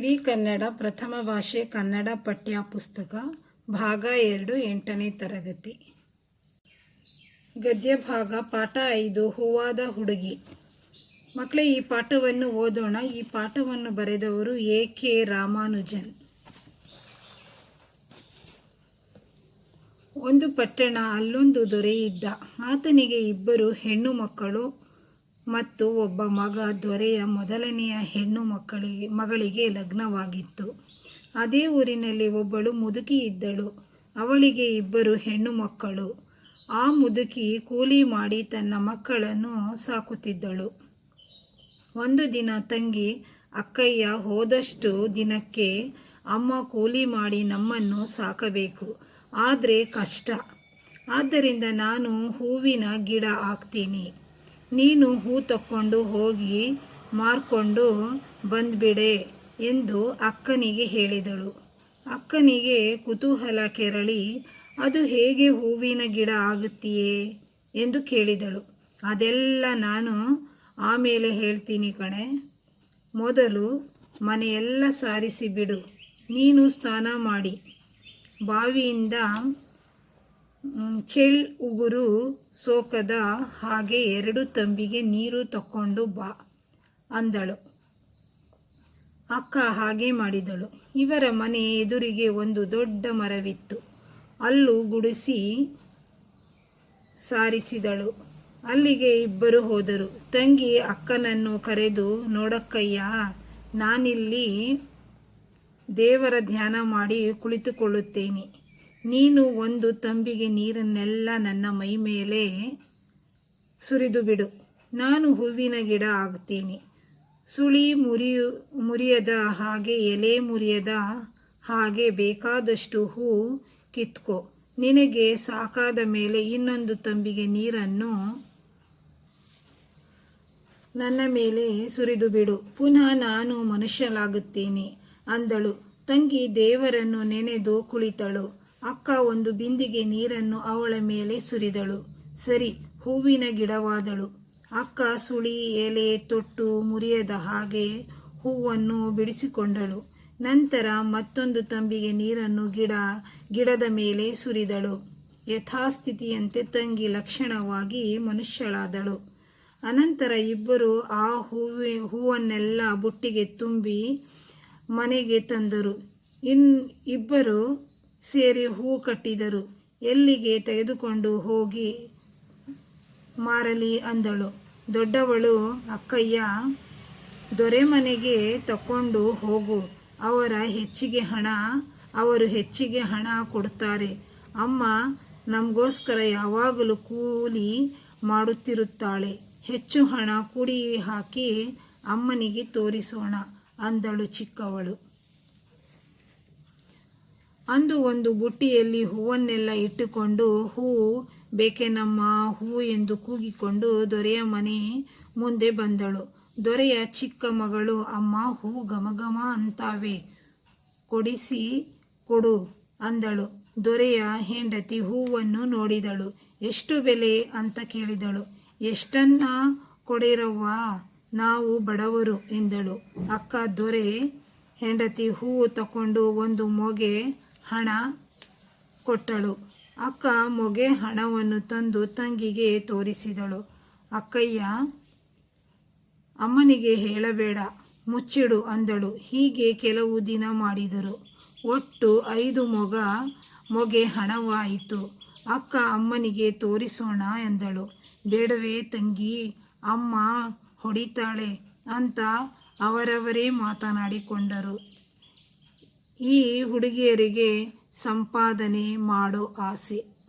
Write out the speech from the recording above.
ಸಿರಿ ಕನ್ನಡ ಪ್ರಥಮ ಭಾಷೆ ಕನ್ನಡ ಪಠ್ಯ ಪುಸ್ತಕ, ಭಾಗ ಎರಡು, ಎಂಟನೇ ತರಗತಿ. ಗದ್ಯ ಭಾಗ, ಪಾಠ ಐದು, ಹೂವಾದ ಹುಡುಗಿ. ಮಕ್ಕಳೇ ಈ ಪಾಠವನ್ನು ಓದೋಣ. ಈ ಪಾಠವನ್ನು ಬರೆದವರು ಎ ಕೆ ರಾಮಾನುಜನ್. ಒಂದು ಪಟ್ಟಣ, ಅಲ್ಲೊಂದು ದೊರೆಯಿದ್ದ. ಆತನಿಗೆ ಇಬ್ಬರು ಹೆಣ್ಣು ಮಕ್ಕಳು. ಮತ್ತು ಒಬ್ಬ ಮಗ ದೊರೆಯ ಮೊದಲನೆಯ ಹೆಣ್ಣು ಮಕ್ಕಳಿಗೆ, ಮಗಳಿಗೆ ಲಗ್ನವಾಗಿತ್ತು. ಅದೇ ಊರಿನಲ್ಲಿ ಒಬ್ಬಳು ಮುದುಕಿ ಇದ್ದಳು. ಅವಳಿಗೆ ಇಬ್ಬರು ಹೆಣ್ಣು ಮಕ್ಕಳು. ಆ ಮುದುಕಿ ಕೂಲಿ ಮಾಡಿ ತನ್ನ ಮಕ್ಕಳನ್ನು ಸಾಕುತ್ತಿದ್ದಳು. ಒಂದು ದಿನ ತಂಗಿ, ಅಕ್ಕಯ್ಯ, ಹೋದಷ್ಟು ದಿನಕ್ಕೆ ಅಮ್ಮ ಕೂಲಿ ಮಾಡಿ ನಮ್ಮನ್ನು ಸಾಕಬೇಕು. ಆದರೆ ಕಷ್ಟ. ಆದ್ದರಿಂದ ನಾನು ಹೂವಿನ ಗಿಡ ಹಾಕ್ತೀನಿ. ನೀನು ಹೂ ತಕ್ಕೊಂಡು ಹೋಗಿ ಮಾರ್ಕೊಂಡು ಬಂದ್ಬಿಡೆ ಎಂದು ಅಕ್ಕನಿಗೆ ಹೇಳಿದಳು. ಅಕ್ಕನಿಗೆ ಕುತೂಹಲ ಕೆರಳಿ, ಅದು ಹೇಗೆ ಹೂವಿನ ಗಿಡ ಆಗುತ್ತೀಯೇ? ಎಂದು ಕೇಳಿದಳು. ಅದೆಲ್ಲ ನಾನು ಆಮೇಲೆ ಹೇಳ್ತೀನಿ ಕಣೆ. ಮೊದಲು ಮನೆಯೆಲ್ಲ ಸಾರಿಸಿ ಬಿಡು. ನೀನು ಸ್ನಾನ ಮಾಡಿ. ಬಾವಿಯಿಂದ ಚೆಳ್, ಉಗುರು, ಸೋಕದ ಹಾಗೆ ಎರಡು ತಂಬಿಗೆ ನೀರು ತಕ್ಕೊಂಡು ಬಾ ಅಂದಳು. ಅಕ್ಕ ಹಾಗೆ ಮಾಡಿದಳು. ಇವರ ಮನೆ ಎದುರಿಗೆ ಒಂದು ದೊಡ್ಡ ಮರವಿತ್ತು. ಅಲ್ಲೂ ಗುಡಿಸಿ ಸಾರಿಸಿದಳು. ಅಲ್ಲಿಗೆ ಇಬ್ಬರು ಹೋದರು. ತಂಗಿ ಅಕ್ಕನನ್ನು ಕರೆದು, ನೋಡಕ್ಕಯ್ಯ, ನಾನಿಲ್ಲಿ ದೇವರ ಧ್ಯಾನ ಮಾಡಿ ಕುಳಿತುಕೊಳ್ಳುತ್ತೇನೆ. ನೀನು ಒಂದು ತಂಬಿಗೆ ನೀರನ್ನೆಲ್ಲ ನನ್ನ ಮೈ ಮೇಲೆ ಸುರಿದು ಬಿಡು. ನಾನು ಹೂವಿನ ಗಿಡ ಆಗ್ತೀನಿ ಸುಳಿ ಮುರಿಯು, ಮುರಿಯದ ಹಾಗೆ, ಎಲೆ ಮುರಿಯದ ಹಾಗೆ ಬೇಕಾದಷ್ಟು ಹೂ ಕಿತ್ಕೊ. ನಿನಗೆ ಸಾಕಾದ ಮೇಲೆ ಇನ್ನೊಂದು ತಂಬಿಗೆ ನೀರನ್ನು ನನ್ನ ಮೇಲೆ ಸುರಿದು ಬಿಡು. ಪುನಃ ನಾನು ಮನುಷ್ಯಲಾಗುತ್ತೀನಿ ಅಂದಳು. ತಂಗಿ ದೇವರನ್ನು ನೆನೆದು ಕುಳಿತಳು. ಅಕ್ಕ ಒಂದು ಬಿಂದಿಗೆ ನೀರನ್ನು ಅವಳ ಮೇಲೆ ಸುರಿದಳು. ಸರಿ, ಹೂವಿನ ಗಿಡವಾದಳು. ಅಕ್ಕ ಸುಳಿ ಎಲೆ ತೊಟ್ಟು ಮುರಿಯದ ಹಾಗೆ ಹೂವನ್ನು ಬಿಡಿಸಿಕೊಂಡಳು. ನಂತರ ಮತ್ತೊಂದು ತಂಬಿಗೆ ನೀರನ್ನು ಗಿಡ, ಗಿಡದ ಮೇಲೆ ಸುರಿದಳು. ಯಥಾಸ್ಥಿತಿಯಂತೆ ತಂಗಿ ಲಕ್ಷಣವಾಗಿ ಮನುಷ್ಯಳಾದಳು. ಅನಂತರ ಇಬ್ಬರು ಆ ಹೂವಿ, ಹೂವನ್ನೆಲ್ಲ ಬುಟ್ಟಿಗೆ ತುಂಬಿ ಮನೆಗೆ ತಂದರು. ಇನ್, ಇಬ್ಬರು ಸೇರಿ ಹೂ ಕಟ್ಟಿದರು. ಎಲ್ಲಿಗೆ ತೆಗೆದುಕೊಂಡು ಹೋಗಿ? ಮಾರಲಿ ಅಂದಳು. ದೊಡ್ಡವಳು, ಅಕ್ಕಯ್ಯ ದೊರೆ ಮನೆಗೆ ತಕೊಂಡು ಹೋಗು. ಅವರ ಹೆಚ್ಚಿಗೆ ಹಣ, ಅವರು ಹೆಚ್ಚಿಗೆ ಹಣ ಕೊಡುತ್ತಾರೆ. ಅಮ್ಮ ನಮಗೋಸ್ಕರ ಯಾವಾಗಲೂ ಕೂಲಿ ಮಾಡುತ್ತಿರುತ್ತಾಳೆ. ಹೆಚ್ಚು ಹಣ ಕುಡಿ ಹಾಕಿ ಅಮ್ಮನಿಗೆ ತೋರಿಸೋಣ ಅಂದಳು ಚಿಕ್ಕವಳು. ಅಂದು ಒಂದು ಬುಟ್ಟಿಯಲ್ಲಿ ಹೂವನ್ನೆಲ್ಲ ಇಟ್ಟುಕೊಂಡು, ಹೂ ಬೇಕೇನಮ್ಮ ಹೂ ಎಂದು ಕೂಗಿಕೊಂಡು ದೊರೆಯ ಮನೆ ಮುಂದೆ ಬಂದಳು. ದೊರೆಯ ಚಿಕ್ಕ ಮಗಳು, ಅಮ್ಮ, ಹೂ, ಘಮಘಮ ಅಂತಾವೆ, ಕೊಡಿಸಿ ಕೊಡು ಅಂದಳು. ದೊರೆಯ ಹೆಂಡತಿ ಹೂವನ್ನು ನೋಡಿದಳು. ಎಷ್ಟು ಬೆಲೆ? ಅಂತ ಕೇಳಿದಳು. ಎಷ್ಟನ್ನ ಕೊಡಿರವ್ವ, ನಾವು ಬಡವರು ಎಂದಳು. ಅಕ್ಕ ದೊರೆ ಹೆಂಡತಿ ಹೂವು ತಕೊಂಡು ಒಂದು ಮೊಗೆ ಹಣ ಕೊಟ್ಟಳು. ಅಕ್ಕ ಮೊಗೆ ಹಣವನ್ನು ತಂದು ತಂಗಿಗೆ ತೋರಿಸಿದಳು. ಅಕ್ಕಯ್ಯ, ಅಮ್ಮನಿಗೆ ಹೇಳಬೇಡ, ಮುಚ್ಚಿಡು ಅಂದಳು. ಹೀಗೆ ಕೆಲವು ದಿನ ಮಾಡಿದರು. ಒಟ್ಟು ಐದು ಮೊಗ ಮೊಗೆ ಹಣವಾಯಿತು. ಅಕ್ಕ ಅಮ್ಮನಿಗೆ ತೋರಿಸೋಣ ಎಂದಳು ಬೇಡವೇ ತಂಗಿ, ಅಮ್ಮ ಹೊಡಿತಾಳೆ ಅಂತ ಅವರವರೇ ಮಾತನಾಡಿಕೊಂಡರು. ಈ ಹುಡುಗಿಯರಿಗೆ ಸಂಪಾದನೆ ಮಾಡೋ ಆಸೆ.